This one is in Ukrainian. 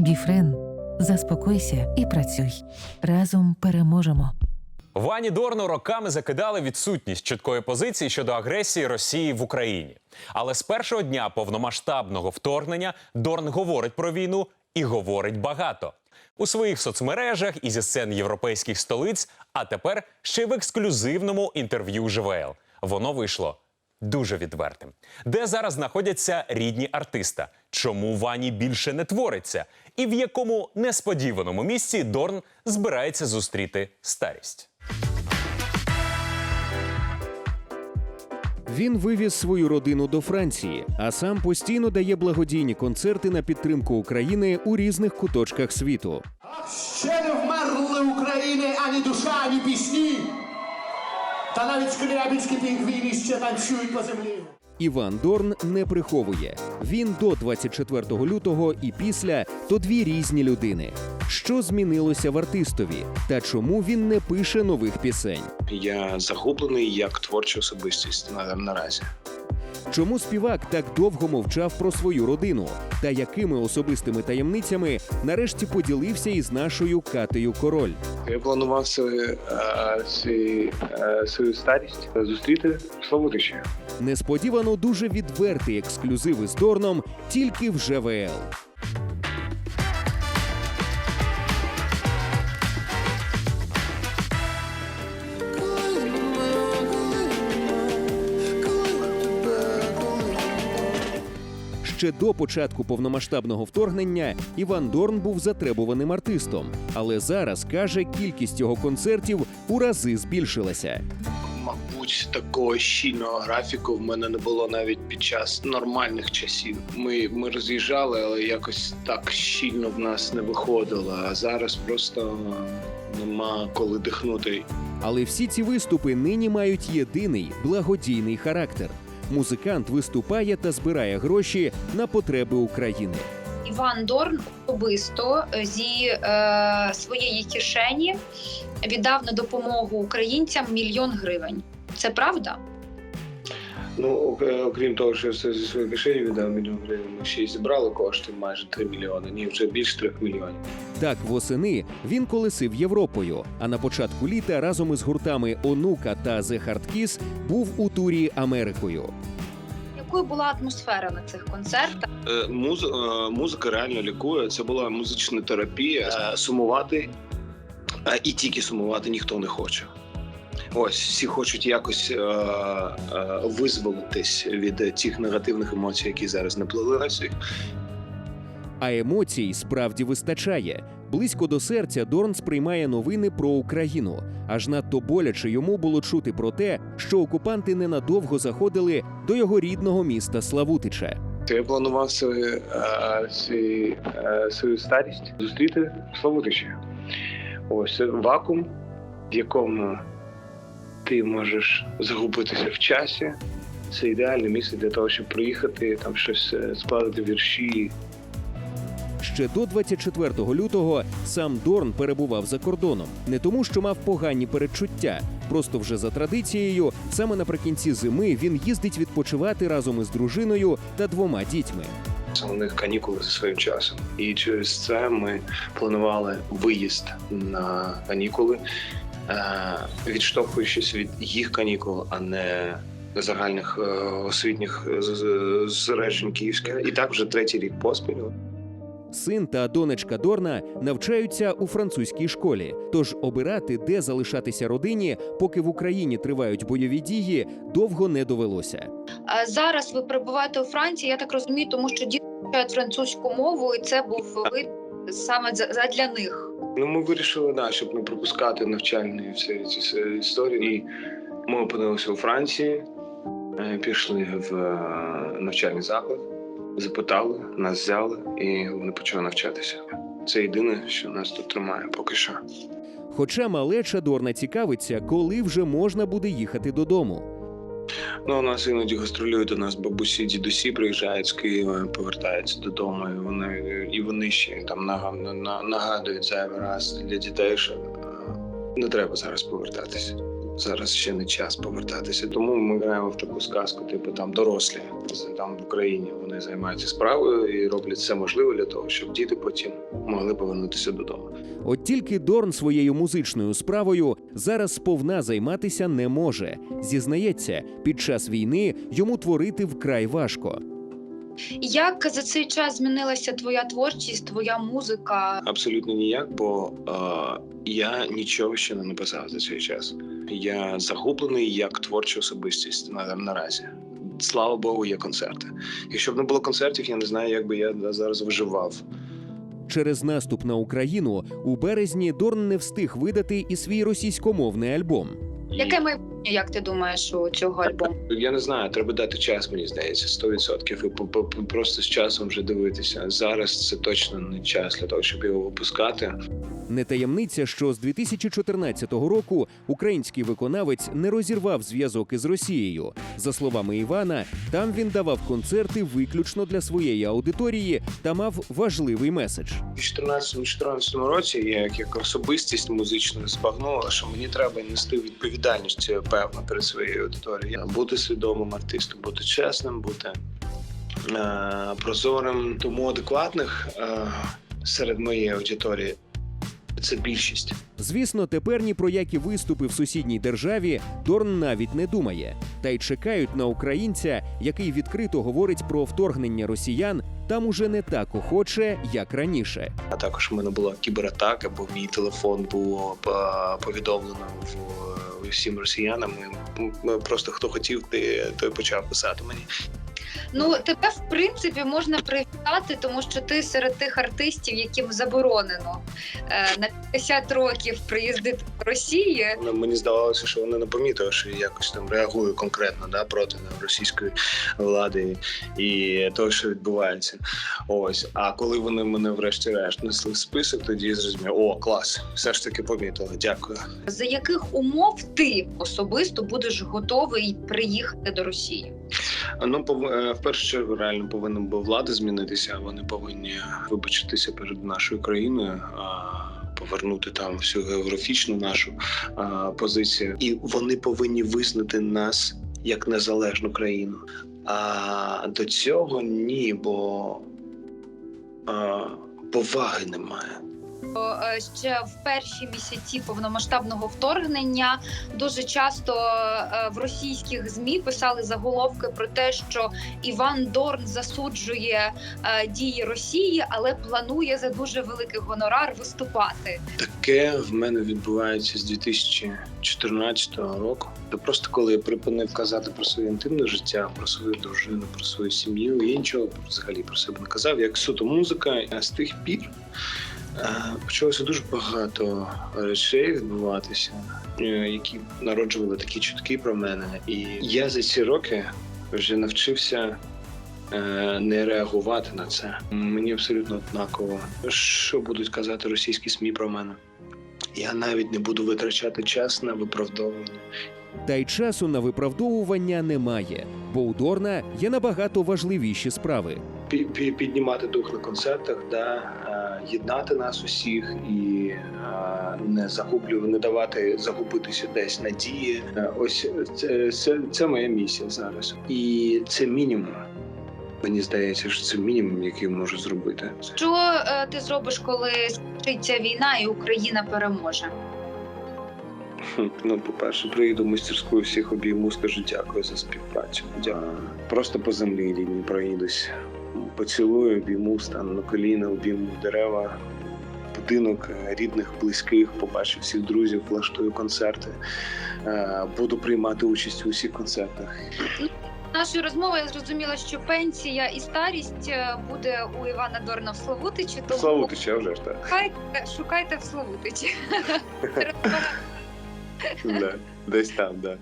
Біфрен, заспокойся і працюй. Разом переможемо. Вані Дорну роками закидали відсутність чіткої позиції щодо агресії Росії в Україні. Але з першого дня повномасштабного вторгнення Дорн говорить про війну і говорить багато у своїх соцмережах і зі сцен європейських столиць. А тепер ще в ексклюзивному інтерв'ю ЖВЛ. Воно вийшло дуже відвертим. Де зараз знаходяться рідні артиста? Чому Вані більше не твориться? І в якому несподіваному місці Дорн збирається зустріти старість? Він вивіз свою родину до Франції, а сам постійно дає благодійні концерти на підтримку України у різних куточках світу. Ще не вмерли України ані душа, ані пісні. Та навіть шкрябінські пінгвіни ще танцюють по землі. Іван Дорн не приховує. Він до 24 лютого і після то дві різні людини. Що змінилося в артистові, та чому він не пише нових пісень? Я загублений як творча особистість на, наразі. Чому співак так довго мовчав про свою родину? Та якими особистими таємницями нарешті поділився із нашою Катею Король? Я планував свою, е, е, свою старість зустріти в Славутичі. Несподівано дуже відвертий ексклюзив із Дорном тільки в ЖВЛ. Ще до початку повномасштабного вторгнення Іван Дорн був затребуваним артистом, але зараз каже, кількість його концертів у рази збільшилася. Мабуть, такого щільного графіку в мене не було навіть під час нормальних часів. Ми, ми роз'їжджали, але якось так щільно в нас не виходило. А зараз просто нема коли дихнути. Але всі ці виступи нині мають єдиний благодійний характер. Музикант виступає та збирає гроші на потреби України. Іван Дорн особисто зі е, своєї кишені віддав на допомогу українцям мільйон гривень. Це правда? Ну, окрім того, що все зі своєї кишені віддав мільйон гривень, ми ще й зібрали кошти майже 3 мільйони, ні, вже більше 3 мільйонів. Так, восени він колесив Європою, а на початку літа разом із гуртами Онука та The Hard Kiss був у турі Америкою. Якою була атмосфера на цих концертах? Е, Муз, е, музика реально лікує. Це була музична терапія. Е, Сумувати е, і тільки сумувати ніхто не хоче. Ось всі хочуть якось е, е, визволитись від тих негативних емоцій, які зараз наплилися. А емоцій справді вистачає. Близько до серця Дорн сприймає новини про Україну. Аж надто боляче йому було чути про те, що окупанти ненадовго заходили до його рідного міста Славутича. Я планував свою, е, свій, е, свою старість зустріти в Славутичі. Ось вакуум, в якому ти можеш загубитися в часі. Це ідеальне місце для того, щоб приїхати, там щось е, складати вірші. Ще до 24 лютого сам Дорн перебував за кордоном не тому, що мав погані передчуття. Просто вже за традицією, саме наприкінці зими він їздить відпочивати разом із дружиною та двома дітьми. Це у них канікули за своїм часом. І через це ми планували виїзд на канікули, відштовхуючись від їх канікул, а не загальних е, освітніх е, з- з- зосереджень київських. І так вже третій рік поспіль. Син та донечка Дорна навчаються у французькій школі. Тож обирати, де залишатися родині, поки в Україні тривають бойові дії, довго не довелося. Е, Зараз ви перебуваєте у Франції, я так розумію, тому що діти вивчають французьку мову, і це був вибір саме за- задля них. Ну, ми вирішили, да, щоб не пропускати навчальні всі ці історії. І ми опинилися у Франції, е, пішли в е, навчальний заклад, запитали, нас взяли, і вони почали навчатися. Це єдине, що нас тут тримає поки що. Хоча малеча Дорна цікавиться, коли вже можна буде їхати додому. Ну, у нас іноді гастролюють до нас бабусі, дідусі приїжджають з Києва, повертаються додому, і вони, і вони ще там нага- нагадують зайвий раз для дітей, що е, не треба зараз повертатися. Зараз ще не час повертатися. Тому ми граємо в таку сказку, типу там дорослі там в Україні. Вони займаються справою і роблять все можливе для того, щоб діти потім могли повернутися додому. От тільки Дорн своєю музичною справою зараз сповна займатися не може. Зізнається, під час війни йому творити вкрай важко. Як за цей час змінилася твоя творчість, твоя музика? Абсолютно ніяк, бо е, я нічого ще не написав за цей час. Я загублений як творча особистість на, наразі. Слава Богу, є концерти. Якщо б не було концертів, я не знаю, як би я зараз виживав. Через наступ на Україну у березні Дорн не встиг видати і свій російськомовний альбом. Яке майбутнє, як ти думаєш, у цього альбому? Я не знаю, треба дати час, мені здається, 100%. І по- по- по- просто з часом вже дивитися. Зараз це точно не час для того, щоб його випускати. Не таємниця, що з 2014 року український виконавець не розірвав зв'язок із Росією. За словами Івана, там він давав концерти виключно для своєї аудиторії та мав важливий меседж. У 2014-2014 році я як, особистість музична збагнула, що мені треба нести відповідальність певно перед своєю аудиторією. Бути свідомим артистом, бути чесним, бути е, прозорим. Тому адекватних е, серед моєї аудиторії це більшість. Звісно, тепер ні про які виступи в сусідній державі Дорн навіть не думає, та й чекають на українця, який відкрито говорить про вторгнення росіян там уже не так охоче, як раніше. А також в мене була кібератака, бо мій телефон було е, повідомлено в усім росіянам. Просто хто хотів, той почав писати мені. Ну тебе в принципі можна привітати, тому що ти серед тих артистів, яким заборонено е, на 50 років приїздити до Росії. Ну, Мені здавалося, що вони не помітили, що я якось там реагую конкретно да, проти російської влади і того, що відбувається. Ось. А коли вони мене врешті-решт несли в список, тоді я зрозумів, о, клас, все ж таки помітили. Дякую. За яких умов ти особисто будеш готовий приїхати до Росії? Ну, е, в першу чергу, реально повинна була влада змінитися. Вони повинні вибачитися перед нашою країною. Повернути там всю географічну нашу а, позицію, і вони повинні визнати нас як незалежну країну. А до цього ні, бо а, поваги немає. Е, Ще в перші місяці повномасштабного вторгнення дуже часто е, в російських змі писали заголовки про те, що Іван Дорн засуджує е, дії Росії, але планує за дуже великий гонорар виступати. Таке в мене відбувається з 2014 року. Це просто коли я припинив казати про своє інтимне життя, про свою дружину, про свою сім'ю. Я нічого взагалі про себе не казав. Як суто музика, а з тих пір почалося дуже багато речей відбуватися, е, які народжували такі чутки про мене. І я за ці роки вже навчився. е, Не реагувати на це мені абсолютно однаково, що будуть казати російські СМІ про мене. Я навіть не буду витрачати час на виправдовування. Та й часу на виправдовування немає, бо у Дорна є набагато важливіші справи. Пі- пі- Піднімати дух на концертах, да, е, єднати нас усіх і е, не загублю, не давати загубитися десь надії. Е, Ось це, це, це моя місія зараз. І це мінімум. Мені здається, що це мінімум, який можу зробити. Що е, ти зробиш, коли скінчиться війна і Україна переможе? Ну, по-перше, приїду в мастерську, всіх обійму, скажу дякую за співпрацю. Дякую. Просто по землі рідні проїдусь. Поцілую, обійму, стану на коліна, обійму дерева, будинок е, рідних, близьких, побачу всіх друзів, влаштую концерти. Е, Буду приймати участь у усіх концертах. Нашої розмови я зрозуміла, що пенсія і старість е, буде у Івана Дорна в Славутичі. Тому Славутича вже ж так. шукайте, шукайте в Славутичі. Десь там, да.